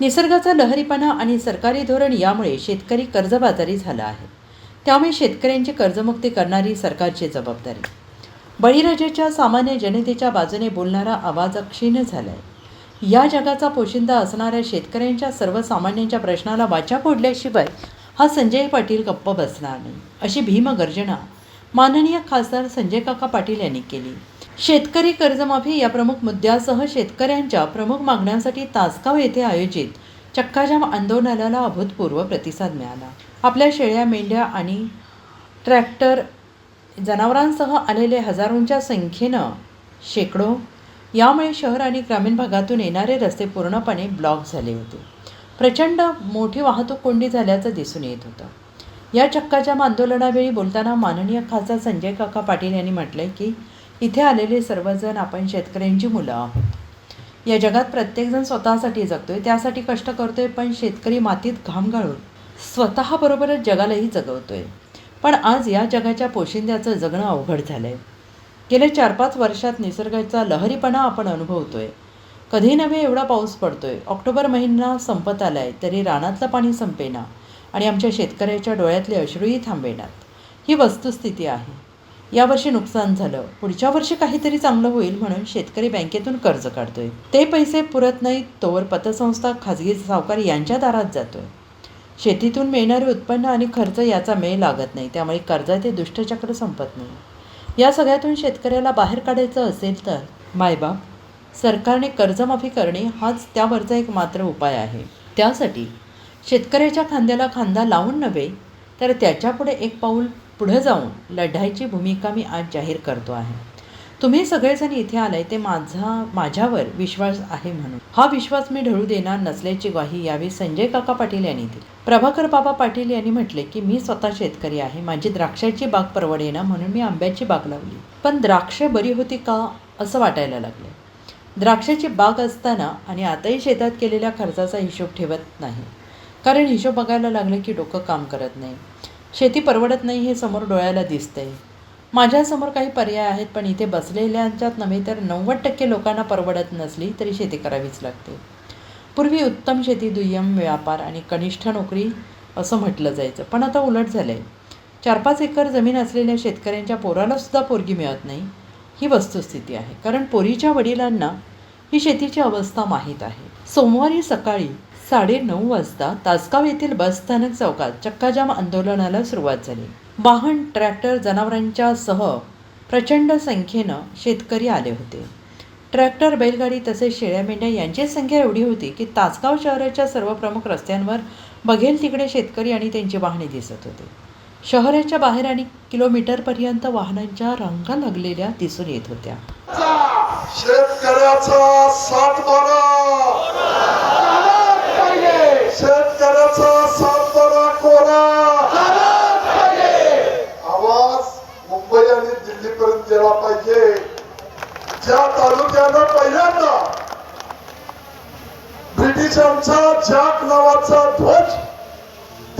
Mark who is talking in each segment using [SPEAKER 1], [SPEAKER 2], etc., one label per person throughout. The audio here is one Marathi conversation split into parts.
[SPEAKER 1] निसर्गाचा लहरीपणा आणि सरकारी धोरण यामुळे शेतकरी कर्जबाजारी झाला आहे. त्यामुळे शेतकऱ्यांची कर्जमुक्ती करणारी सरकारची जबाबदारी. बळीराजाच्या सामान्य जनतेच्या बाजूने बोलणारा आवाज क्षीण झाला आहे या जगाचा पोशिंदा असणाऱ्या शेतकऱ्यांच्या सर्वसामान्यांच्या प्रश्नाला वाचा फोडल्याशिवाय हा संजय पाटील गप्प बसणार नाही अशी भीमगर्जना माननीय खासदार संजय काका पाटील यांनी केली. शेतकरी कर्जमाफी या प्रमुख मुद्द्यासह शेतकऱ्यांच्या प्रमुख मागण्यांसाठी तासगाव येथे आयोजित चक्काजाम आंदोलनाला अभूतपूर्व प्रतिसाद मिळाला. आपल्या शेळ्या मेंढ्या आणि ट्रॅक्टर जनावरांसह आलेले हजारोंच्या संख्येनं शेकडो यामुळे शहर आणि ग्रामीण भागातून येणारे रस्ते पूर्णपणे ब्लॉक झाले होते. प्रचंड मोठी वाहतूक कोंडी झाल्याचं दिसून येत होतं. या चक्काजाम आंदोलनावेळी बोलताना माननीय खासदार संजय काका पाटील यांनी म्हटलंय की इथे आलेले सर्वजण आपण शेतकऱ्यांची मुलं आहोत. या जगात प्रत्येकजण स्वतःसाठी जगतोय त्यासाठी कष्ट करतोय पण शेतकरी मातीत घाम गाळून स्वतःबरोबरच जगालाही जगवतोय. पण आज या जगाच्या पोशिंद्याचं जगणं अवघड झालं आहे गेल्या चार पाच वर्षात निसर्गाचा लहरीपणा आपण अनुभवतोय. कधी नव्हे एवढा पाऊस पडतोय. ऑक्टोबर महिना संपत आलाय तरी रानातलं पाणी संपेना आणि आमच्या शेतकऱ्याच्या डोळ्यातले अश्रूही थांबेनात. ही वस्तुस्थिती आहे. यावर्षी नुकसान झालं. पुढच्या वर्षी काहीतरी चांगलं होईल म्हणून शेतकरी बँकेतून कर्ज काढतोय. ते पैसे पुरत नाहीत तोवर पतसंस्था खाजगी सावकार यांच्या दारात जातोय. शेतीतून मिळणारे उत्पन्न आणि खर्च याचा मेळ लागत नाही त्यामुळे कर्जाचे दुष्टचक्र संपत नाही. या सगळ्यातून शेतकऱ्याला बाहेर काढायचं असेल तर मायबाप सरकारने कर्जमाफी करणे हाच त्यावरचा एक मात्र उपाय आहे. त्यासाठी शेतकऱ्याच्या खांद्याला खांदा लावून नव्हे तर त्याच्यापुढे एक पाऊल पुढं जाऊन लढायची भूमिका मी आज जाहीर करतो आहे. तुम्ही सगळेजण इथे आलाय ते माझा माझ्यावर विश्वास आहे म्हणून. हा विश्वास मी ढळू देणार नसल्याची ग्वाही यावेळी संजय काका पाटील यांनी दिली. प्रभाकर बाबा पाटील यांनी म्हटले की मी स्वतः शेतकरी आहे माझी द्राक्षाची बाग परवडेना म्हणून मी आंब्याची बाग लावली. पण द्राक्ष बरी होती का असं वाटायला लागले. द्राक्षाची बाग असताना आणि आताही शेतात केलेल्या खर्चाचा हिशोब ठेवत नाही. कारण हिशोब बघायला लागले की डोकं काम करत नाही. शेती परवडत नाही हे समोर डोळ्याला दिसतंय. माझ्यासमोर काही पर्याय आहेत पण इथे बसलेल्यांच्यात नव्हे तर नव्वद टक्के लोकांना परवडत नसली तरी शेती करावीच लागते. पूर्वी उत्तम शेती दुय्यम व्यापार आणि कनिष्ठ नोकरी असं म्हटलं जायचं पण आता उलट झालं आहे चार पाच एकर जमीन असलेल्या शेतकऱ्यांच्या पोरालासुद्धा पोरगी मिळत नाही ही वस्तुस्थिती आहे. कारण पोरीच्या वडिलांना ही शेतीची अवस्था माहीत आहे. सोमवारी सकाळी साडेनऊ वाजता तासगाव येथील बसस्थानक चौकात चक्काजाम आंदोलनाला सुरुवात झाली. वाहन ट्रॅक्टर जनावरांच्या सह प्रचंड संख्येनं शेतकरी आले होते. ट्रॅक्टर बैलगाडी तसेच शेळ्या मेंढ्या यांची संख्या एवढी होती की तासगाव शहराच्या सर्व प्रमुख रस्त्यांवर बघेल तिकडे शेतकरी आणि त्यांची वाहने दिसत होते. शहराच्या बाहेर आणि किलोमीटरपर्यंत वाहनांच्या रंगा लागलेल्या दिसून येत होत्या.
[SPEAKER 2] शेतकऱ्याचा शेतकऱ्याचा सातबारा कोरा. आवाज मुंबई आणि दिल्ली पर्यंत गेला पाहिजे. ज्या तालुक्यानं पहिल्यांदा ब्रिटिशांचा जॅक नावाचा ध्वज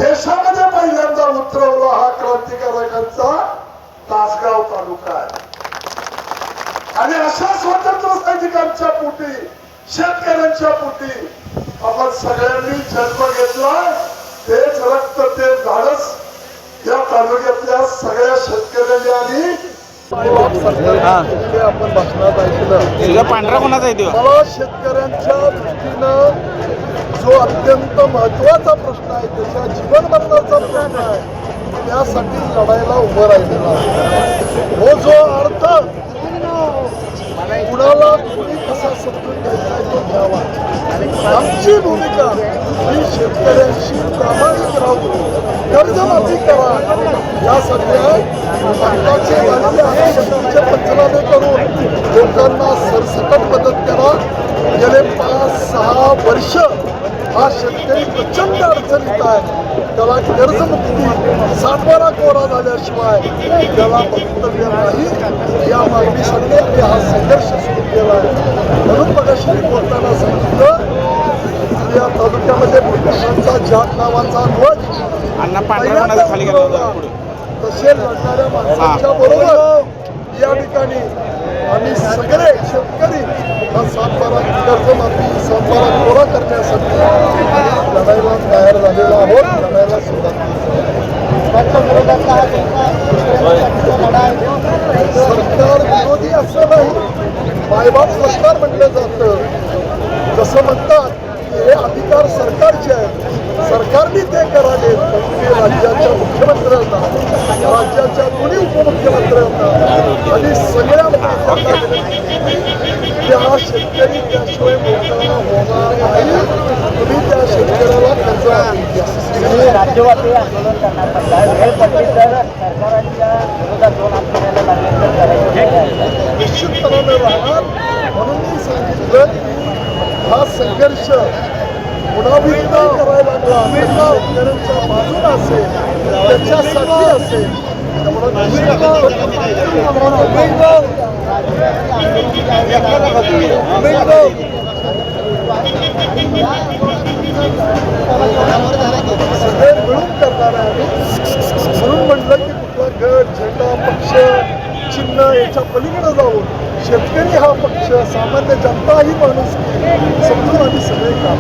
[SPEAKER 2] देशामध्ये पहिल्यांदा उतरवला हा क्रांतिकारकांचा तासगाव तालुका आहे. आणि अशा स्वतंत्र सैनिकांच्या पोटी शेतकऱ्यांच्या पोटी आपण सगळ्यांनी जन्म घेतला तेच रक्त ते धाडस. या तालुक्यातल्या सगळ्या शेतकऱ्यांनी आणि आपण भाषणात ऐकलं
[SPEAKER 3] पांढरा कोणाचा
[SPEAKER 2] मला शेतकऱ्यांच्या दृष्टीनं जो अत्यंत महत्त्वाचा प्रश्न आहे त्याच्या जीवन मरणाचा प्रश्न आहे त्यासाठी लढायला उभं राहिलेला. हो जो अर्थ कुणाला कुणी आमची भूमिका ही शेतकऱ्यांशी प्रामाणिक राहून कर्जमाफी करा यासाठी आहे. भारताचे झालेले अतिशक्तीचे पंचनामे करून लोकांना सरसकट मदत करा गेले पाच सहा वर्ष हा शेतकरी प्रचंड अडचणीत आहे त्याला सातबारा कोरा झाल्याशिवाय त्याला भवितव्य नाही या मागणीसाठी मी हा संघर्ष सुरू केला आहे म्हणून मगाशी बोलताना सांगितलं या तालुक्यामध्ये ब्रिटिशांचा जात नावाचा ध्वज तसे लढणाऱ्या माणसांच्या बरोबर या ठिकाणी आम्ही सगळे शेतकरी हा सातबारा कर्जमाफी सातबारा कोरा करण्यासाठी लढायला तयार झालेलो आहोत लढायला सुरुवात सरकार विरोधी असं नाही मायबाप सरकार म्हणलं जातं जसं म्हणतात की हे अधिकार सरकारचे आहेत सरकारने ते करावे पण ते राज्याच्या मुख्यमंत्र्यांना राज्याच्या दोन्ही उपमुख्यमंत्र्यांना आणि सगळ्या महत्त्वाचा त्या शेतकरी त्याशिवाय मोठा होणार नाही तुम्ही त्या शेतकऱ्याला कर्ज द्या.
[SPEAKER 4] राज्यव्यापी आंदोलन करणार म्हणतात वेळ पडली तर सरकारांच्या विरोधात दोन आंदोलनाला लागले तर करायचे
[SPEAKER 2] निश्चितपणाने राहणार म्हणून मी सांगितलं की हा संघर्ष पुनरावृत्त करायला लागला शेतकऱ्यांच्या बाजूला असेल त्याच्यासाठी असेल त्यामुळं सगळे मिळून करणार आहे म्हणून म्हटलं की कुठला गट झेंडा पक्ष चिन्ह याच्या पलीकडे जाऊन. शेतकरी हा पक्ष सामान्य जनता ही माणूस. समजून आम्ही सगळे काम.